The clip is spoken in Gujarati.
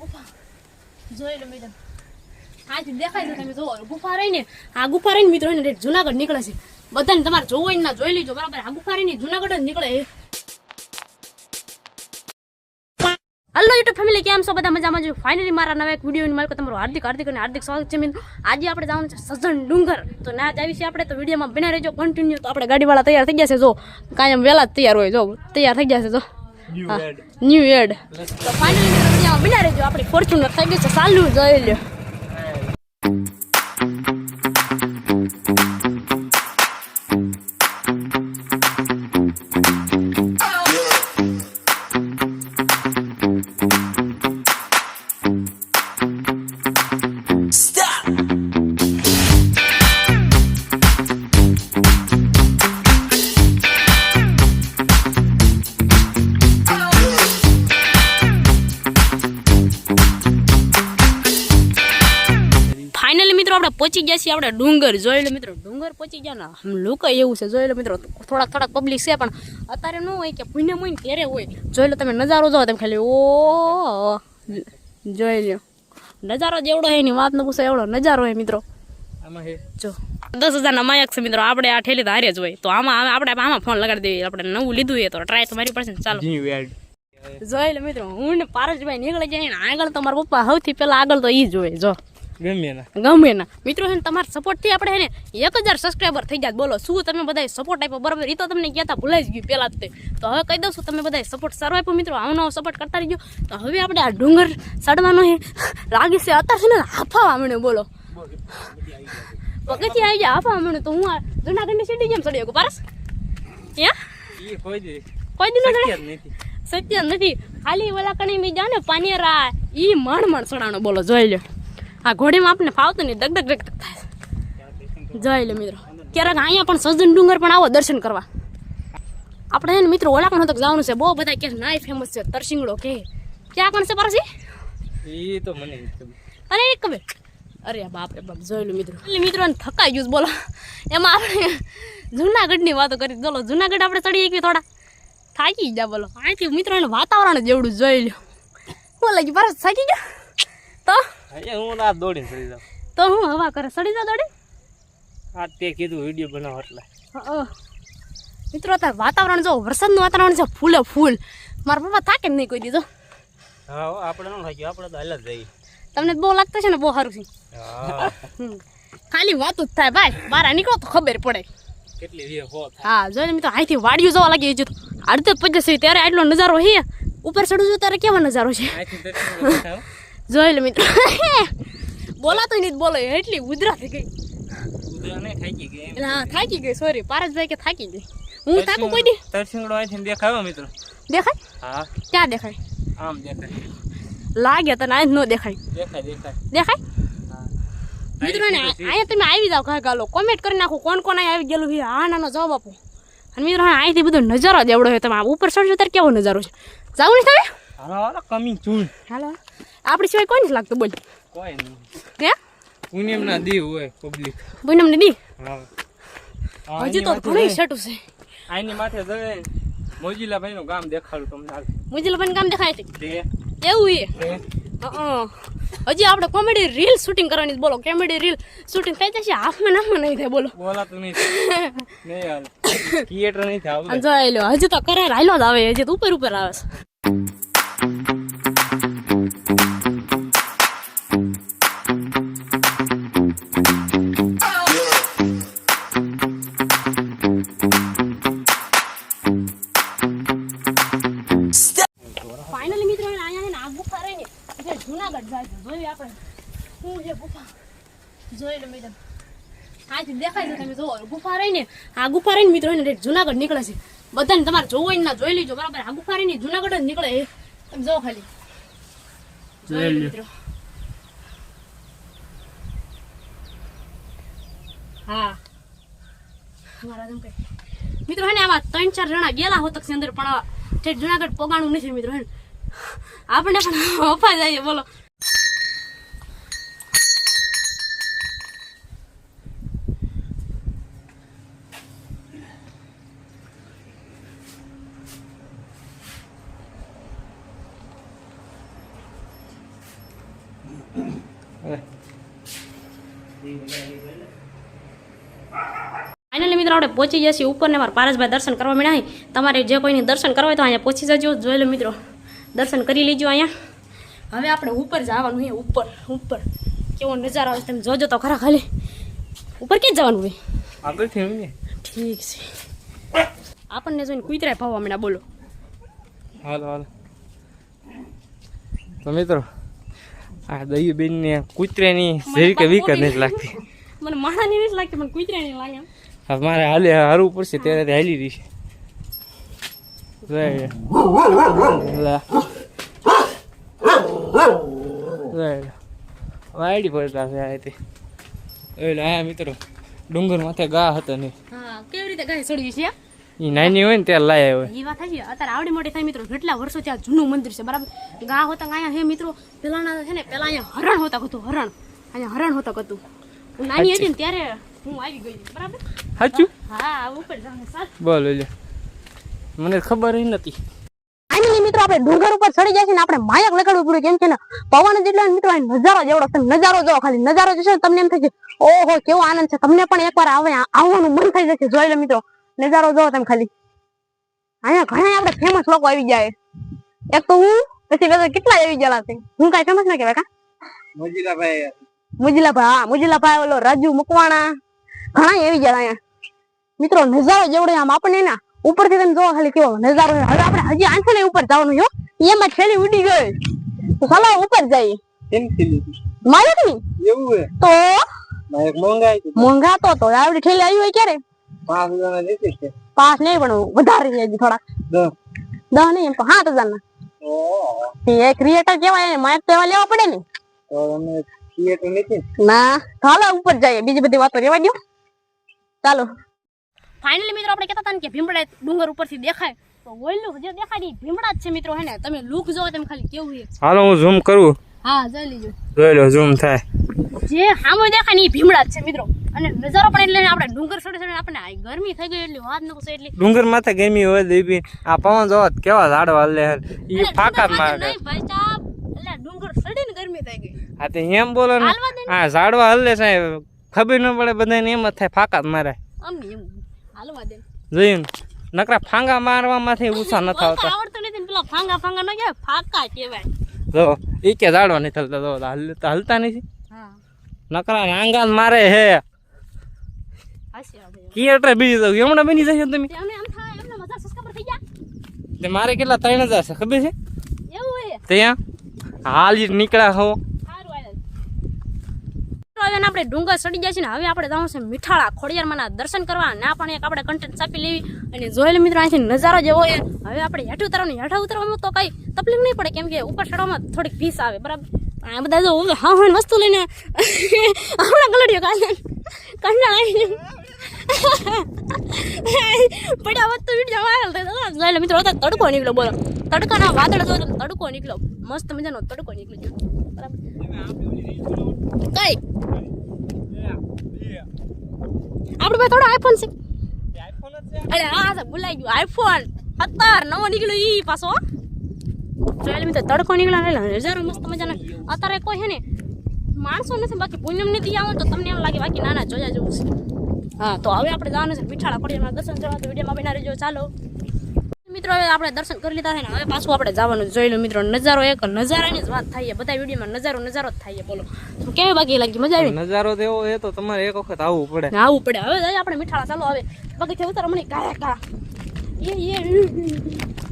ગુફા. જોઈ લો મેડમ. આથી દેખાય છે તમે જોવો. ગુફા રહી ને આ ગુફા રહીને મિત્રો એને જુનાગઢ નીકળે છે. બધાને તમારે જોવો ને જોઈ લેજો. બરાબર આ ગુફા રહીને જુનાગઢ જ નીકળે હલો યુટ્યુબ ફેમિલી કેમ છો? બધા મજામાં જો ફાઇનલી મારા નવા એક વીડિયો માલિકો તમારું હાર્દિક હાર્દિક અને હાર્દિક સ્વાગત છે મિત્રો. આજે આપણે જવાનું છે સજન ડુંગર. તો ના જ આવી છે આપણે તો વિડીયોમાં. બના રહેજો કન્ટિન્યુ તો આપણે ગાડીવાળા તૈયાર થઈ ગયા છે જો. કાયમ વહેલા જ તૈયાર હોય જો. તૈયાર થઈ ગયા છે જો. ન્યૂ એડ તો ફાઇનલી વિડીયોમાં બના રહેજો આપણી ફોર્ચ્યુનર થઈ ગઈ છે ચાલુ જોઈ લ્યો. પહોંચી ગયા છીએ આપણે ડુંગર જોઈ લો મિત્રો ડુંગર પહોંચી ગયા ને આમ લોકો એવું છે જોઈ લો મિત્રો થોડાક થોડાક પબ્લિક છે પણ અત્યારે ન હોય કે ભૂને હોય ઘેરે હોય. જોઈ લો તમે નજારો જોવો તમે ખાલી ઓ જોઈ લો નજારો જેવડો હોય એની વાત ન પૂછો એવડો નજારો હોય મિત્રો. જો. દસ હજારના માયક છે મિત્રો આપણે આ ઠેલી તો હારે જ હોય. તો આમાં આપણે આમાં ફોન લગાડી દઈએ આપણે નવું લીધું એ તો ટ્રાય તો મારી પડશે ને ચાલો. જોઈ લો મિત્રો હું ને પારસભાઈ નીકળી જાય ને આગળ તો મારા પપ્પા સૌથી પેલા આગળ તો એ જ હોય જો. ગમે ના મિત્રો છે ને તમારા સપોર્ટથી આપણે હે ને એક હજાર સબસ્ક્રાઈબર થઈ જાય બોલો. શું તમે બધા સપોર્ટ આપ્યો? બરાબર એ તો તમને કહેતા ભૂલાઈ જ ગયું પહેલાં જ તે. તો હવે કહી દઉં છું તમે બધા સપોર્ટ સારો આપ્યો મિત્રો. આવો નવો સપોર્ટ કરતા રહીજો. તો હવે આપણે આ ડુંગર ચડવાનો છે. લાગે છે અત્યારે છે ને હાફાવા મળ્યો બોલો. પગથી આવી જાય હાફાવા મળ્યું તો હું આ જુનાગઢની સિટી જેમ ચડી શકું? પારસ? ક્યાં ઈ કોઈ દે કોઈ દી ન શક્ય ચડે જ નથી. સત્ય નથી. ખાલી ઓલા કણી મી જાને પાનેરા ઈ મણ મણ સડાનો બોલો જોઈ લ્યો. આ ઘોડીમાં આપણે ફાવતું નહીં ડગ ડગ દગ થાય. જોઈ લે મિત્રો ક્યારેક અહીંયા પણ સજન ડુંગર પણ આવો દર્શન કરવા. આપણે એને ને મિત્રો ઓલા પણ જવાનું છે બહુ બધા કે નાય ફેમસ છે તરસિંગડો કે ક્યાં કોણ છે પારસી એ તો મને અરે ખબર. એક કબે અરે બાપ રે બાપ જોઈ લો મિત્રો. એટલે મિત્રો થકાઈ ગયું બોલો. એમાં આપણે જુનાગઢની વાતો કરી બોલો જુનાગઢ આપણે ચડી એકવી થોડા. થાકી ગયા બોલો. અહીંથી મિત્રો વાતાવરણ જેવડું જોઈ લો હું કે પારસ થાકી ગયા? તો? હે હું રાત દોડીને ચડી જાઉં. તો હું હવા કરે? સડી જા દોડી? આ તે કીધું વીડિયો બનાવો એટલે. મિત્રો અત્યારે વાતાવરણ જો વરસાદનું વાતાવરણ છે ફૂલે ફૂલ. મારા પપ્પા થાકે ને નહીં કોઈ દીધો હા આપણે ન થાક્યું આપણે તો હાલ જ જઈએ. તમને બહુ લાગતું છે ને બહુ સારું છે. હમ. ખાલી વાતું જ થાય ભાઈ. બહાર નીકળો તો ખબર પડે. કેટલી હો હા જોઈને મિત્રો અહીંથી વાડિયું જોવા લાગી છે અડધો પચાસ છે ત્યારે આટલો નજારો છે ઉપર ચડું છું ત્યારે કેવો નજારો છે? જોઈ લે મિત્રો. બોલાતો નહીં બોલો એટલી ઉધરા થઈ ગઈ. હા થાકી ગઈ સોરી પારસભાઈ કે થાકી ગઈ. હું થાકું કોઈ દી? તરસિંગડો અહીંથી દેખાયો મિત્રો. દેખાય? હા. ક્યાં દેખાય? આમ દેખાય. લાગે તને જ ન દેખાય. દેખાય દેખાય. દેખાય? મિત્રો ને અહીંયા તમે આવી જાઓ કાંઈ ગાલો. કોમેન્ટ કરી નાખો કોણ કોણ અહીંયા આવી ગયેલું છે. હા નાનો જવાબ આપો. અને મિત્રો હા અહીંથી બધો નજારો દેવડો છે. તમે ઉપર ચડશો ત્યારે કેવો નજારો છે? જાવું નહીં તમે. હાલો હાલો કમિંગ ચૂન હાલો. આપણી સિવાય કોઈ નથી લાગતું બોલ. કોઈ હે? પુણ્યમ ના દીવ હોય પબ્લિક. પૂનમ દીદી હા. હજી તો ઘણી છેટું છે. આની માથે જવે મોજીલા ભાઈ નું ગામ દેખાડું તમને. મુજલ પણ કામ દેખાય છે? એવું એ? હજી આપણે કોમેડી રીલ શૂટિંગ કરવાની બોલો. કોમેડી રીલ શૂટિંગ થઈ જશે હાથમાં નામમાં નહીં થાય બોલો. બોલાતું નહીં. થિયેટર નહીં થાય હજી તો કરે રાયલો જ આવે હજી તો ઉપર ઉપર આવે છે. જોઈ લો મેડમ આથી દેખાય છે તમે જોવો ગુફા રહી ને આ ગુફા રહી ને મિત્રો એને જુનાગઢ નીકળે છે. બધાને તમારે જોવો હોય ના જોઈ લેજો બરાબર? આ ગુફા રહી ને જુનાગઢ જ નીકળે તમે જોવો ખાલી. જોઈ મિત્રો. હા. મારા જેમ કઈ મિત્રો હે ને આમાં ત્રણ ચાર જણા ગયેલા હોતક છે અંદર પણ તે જુનાગઢ પોગાણું નથી મિત્રો હે ને. પણ અફા જઈએ બોલો ફાઇનલી મિત્રો આપણે પહોંચી જશે ઉપરને ઉપર ને મારા પારસભાઈ દર્શન કરવા મળ્યા તમારે જે કોઈને દર્શન કરવા હોય તો અહીંયા પહોંચી જજો. જોઈ લો મિત્રો દર્શન કરી લેજો અહીંયા. હવે આપણે ઉપર જવાનું છે ઉપર ઉપર. કેવો નજારો આવે તમે જોજો તો ખરા ખાલી. ઉપર ક્યાં જવાનું હોય ઠીક છે. આપણને જોઈને કુતરાય ભાવવા મળ્યા બોલો. હાલો હાલ. તો મિત્રો આ દયું બેનને કૂતરાની જેવી કે વીક જ નથી લાગતી. મને માણાની નથી લાગતી મને કુતરાની લાગે. હવે મારે હાલે હારવું પડશે ત્યારે હાલી રહી છે. વાયડી પડતા છે આ તે એટલે આ મિત્રો. ડુંગર માથે ગા હતો ને. હા કેવી રીતે ગાય ચડવી છે? એ નાની હોય ને ત્યારે લાયા હોય એ વાત થાય અત્યારે આવડી મોટી થાય મિત્રો. કેટલા વર્ષો ત્યાં જૂનું મંદિર છે બરાબર? ગા હોતા અહીંયા હે મિત્રો પેલાના છે ને પેલા અહીંયા હરણ હોતા હતું હરણ. અહીંયા હરણ હોતા હતું. નાની હતી ને ત્યારે હું આવી ગઈ બરાબર? સાચું હા ઉપર જવાનું સર. બોલો લે. મને ખબર ય નથી. મિત્રો આપણે ડુંગર ઉપર ચડી જાય છે ને આપણે માયક લગાડવું પડ્યું કેમ કે ને પવન જેટલો મિત્રો નજારો જેવડો તમે નજારો જોવો ખાલી નજારો જોશો ને તમને એમ થશે ઓહો કેવો આનંદ છે. તમને પણ એકવાર આવે આવવાનું મન થઈ જશે જોઈ લો મિત્રો નજારો જોવો તમે ખાલી. અહીંયા ઘણા આપણે ફેમસ લોકો આવી જાય એક તો હું પછી બધા કેટલા આવી ગયેલા છે. હું કઈ ફેમસ ના કહેવાય કા? મુજીલાભાઈ. મુજીલાભાઈ હા મુજીલાભાઈ ઓલો રાજુ મકવાણા. ઘણા આવી ગયા અહીંયા. મિત્રો નજારો જેવડો આમ આપણને ના ઉપરથી તમે જોવા ખાલી કેવો નજારો હવે આપણે હજી આંખે નહીં ઉપર જવાનું છે એમાં છેલી ઉડી ગઈ. તો ચાલો ઉપર જઈએ. કેમ ની એવું હે? તો મારે મંગાઈ મોંઘા તો તો આવડી ઠેલી આવી હોય ક્યારે? પાંચ હજાર લીધી છે. પાંચ નહીં પણ વધારે છે હજી થોડાક. દસ. દસ નહીં એમ તો સાત હજાર ના એ ક્રિએટર કેવાય માયક તો એવા લેવા પડે ને. તો અમે થિયેટર નથી ના? ચાલો ઉપર જઈએ. બીજી બધી વાતો રેવા દો ચાલો. ફાઇનલી મિત્રો આપણે કહેતા હતા ને કે ભીમડા ડુંગર ઉપરથી દેખાય. તો ઓયલું જે દેખાય ને ભીમડા જ છે મિત્રો હે ને. તમે લુક જોવો તમે ખાલી કેવું છે. હાલો હું ઝૂમ કરું? હા જોઈ લીજો. જોઈ લો ઝૂમ થાય. જે સામે દેખાય ને ભીમડા જ છે મિત્રો. અને નજારો પણ એટલે આપણે ડુંગર ચડે ચડે આપણે ગરમી થઈ ગઈ એટલી વાત નકો એટલી. ડુંગર માથે ગરમી હોય દેવી આ પવન જોવો કેવા ઝાડવા ઈ એટલે ફાકા મારે નહીં ભાઈ સાહેબ. એટલે ડુંગર ચડીને ગરમી થઈ ગઈ. આ તે એમ બોલો ને આ ઝાડવા હલે સાહેબ. ખબર ન પડે બધાને એમ જ થાય ફાકા મારે. આમ એમ હાલવા દે. જોયું? નકરા ફાંગા મારવામાંથી ઊંચા નતા આવડતું નથી પેલા ફાંગા ફાંગા ન ફાકા કહેવાય. જો ઈ કે ઝાડવા નહીં ચાલતા જો હલતા હલતા નથી? હા. નકરા નાંગા મારે હે. આવે બીજી જાવ એમણે બની જશે તમે? તે મારે કેટલા ત્રણ હજાર છે ખબર છે? એવું ત્યાં? હાલ નીકળ્યા હો. ને આપણે ડુંગર ચડી જાય છે ને, હવે આપણે જવાનું છે મીઠાળા ખોડિયારમાંના દર્શન કરવા. ના પણ એક આપણે કન્ટેન્ટ છાપી લેવી. અને જોયેલ મિત્રો અહીંથી નજારો જેવો હોય હવે આપણે હેઠું ઉતરવાનું. હેઠા ઉતરવામાં તો કઈ તકલીફ નહીં પડે. કેમ કે ઉપર ચડવામાં થોડીક ભીસ આવે, બરાબર? આ બધા જો હા હા, વસ્તુ લઈને હમણાં ગલડીઓ કાલે કંટાળ આવી વખત તો વીડિયો વાયરલ જોયેલો મિત્રો તડકો નીકળ્યો બોલો. તડકાના વાદળ જો તડકો નીકળ્યો. મસ્ત મજાનો તડકો નીકળ્યો. કઈ? પાસે થોડો આઈફોન છે અરે હા તો ભૂલાઈ ગયું. આઈફોન અત્યાર નવો નીકળ્યો ઈ પાછો જોયેલ મિત્રો તડકો નીકળ્યો નજારો મસ્ત મજાનો. અત્યારે કોઈ હે ને, માણસો નથી, બાકી પૂનમ નથી આવો તો તમને એમ લાગે બાકી નાના જોયા જેવું છે. હા, તો હવે આપણે જવાનું છે મીઠાળા પડિયામાં દર્શન કરવા તો વિડીયોમાં બના રહેજો. ચાલો. મિત્રો હવે આપણે દર્શન કરી લીધા છે ને હવે પાછું આપણે જવાનું. જોઈ લો મિત્રો નજારો એક નજારાની જ વાત થાય બધા વિડીયોમાં નજારો નજારો જ થાય બોલો કેવી બાકી લાગી? મજા આવી? નજારો તો એવો એ તો તમારે એક વખત આવવું પડે. આવવું પડે. હવે આપણે મીઠાળા ચાલો હવે બાકી ઉતાર મને કાયા કા એ એ.